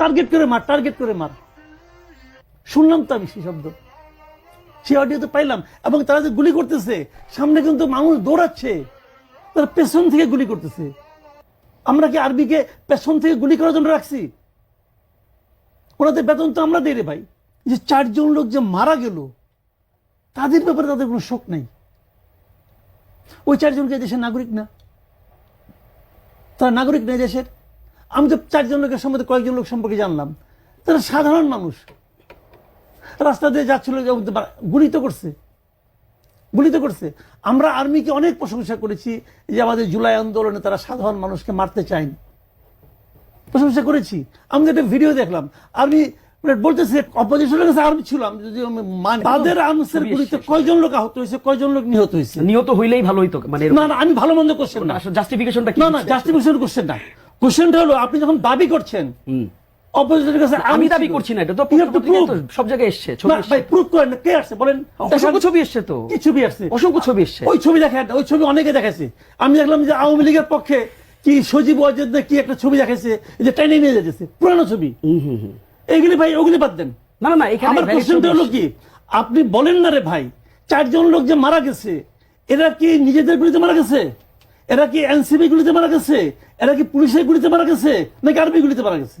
Target করে মার target করে মার। শুনলাম তো আমি সেই শব্দ। সে অডিও তো পাইলাম, এবং তারা যে গুলি করতেছে, সামনে কিন্তু মানুষ দৌড়াচ্ছে, তারা পেছন থেকে গুলি করতেছে। আমরা কি আরবিকে পেছন থেকে গুলি করার জন্য রাখছি? ওনাদের বেতন তো আমরা দিই রে ভাই। যে চারজন লোক যে মারা গেল, তাদের ব্যাপারে তাদের কোনো শোক নাই। ওই চারজনকে দেশের নাগরিক না। তারা নাগরিক নেই দেশের? আমি তো চারজন লোকের সম্বন্ধে কয়েকজন লোক সম্পর্কে জানলাম। তারা সাধারণ মানুষ। রাস্তা দিয়ে যাচ্ছিল গুলি তো করছে। গুলি তো করছে। আমরা আর্মিকে অনেক প্রশংসা করেছি যে আমাদের জুলাই আন্দোলনে তারা সাধারণ মানুষকে মারতে চায়নি। প্রশংসা করেছি। আমি একটা ভিডিও দেখলাম। আর্মি বলতেছে অপোজিশনের কাছে আর্মি ছিল আমি যদি মানি তাদের আর্মসের গুলিতে কয়জন লোক আহত হয়েছে কয়জন লোক নিহত হয়েছে? নিহত হইলেই ভালো হইতো মানে না না আমি ভালো মন্দ কোশ্চেন না। জাস্টিফিকেশনটা কি না না জাস্টিফিকেশন কোশ্চেন না। কোশ্চেনটা হলো আপনি যখন দাবি করছেন অপোজিশনের কাছে আমি দাবি করছি না এটা তো সব জায়গায় এসছে ভাই প্রুফ করেন কে আসছে বলেন? অসংখ্য ছবি এসছে তো। কি ছবি আসছে? অসংখ্য ছবি এসছে। ওই ছবি ওই ছবি অনেকে দেখাচ্ছে আমি দেখলাম যে আওয়ামী লীগের পক্ষে কি সজীব ওয়াজেদ কি একটা ছবি দেখাচ্ছে যে টেনে নিয়ে যেতেছে পুরানো ছবি। এইগুলি ভাই ওগুলি বাদ দেন। না না এখানে আমার কোশ্চেনটা হলো কি আপনি বলেন না রে ভাই চারজন লোক যে মারা গেছে এরা কি নিজেদের গুলিতে মারা গেছে? এরা কি এনসিবি গুলিতে মারা গেছে? এরা কি পুলিশের গুলিতে মারা গেছে? নাকি আর্মি গুলিতে মারা গেছে?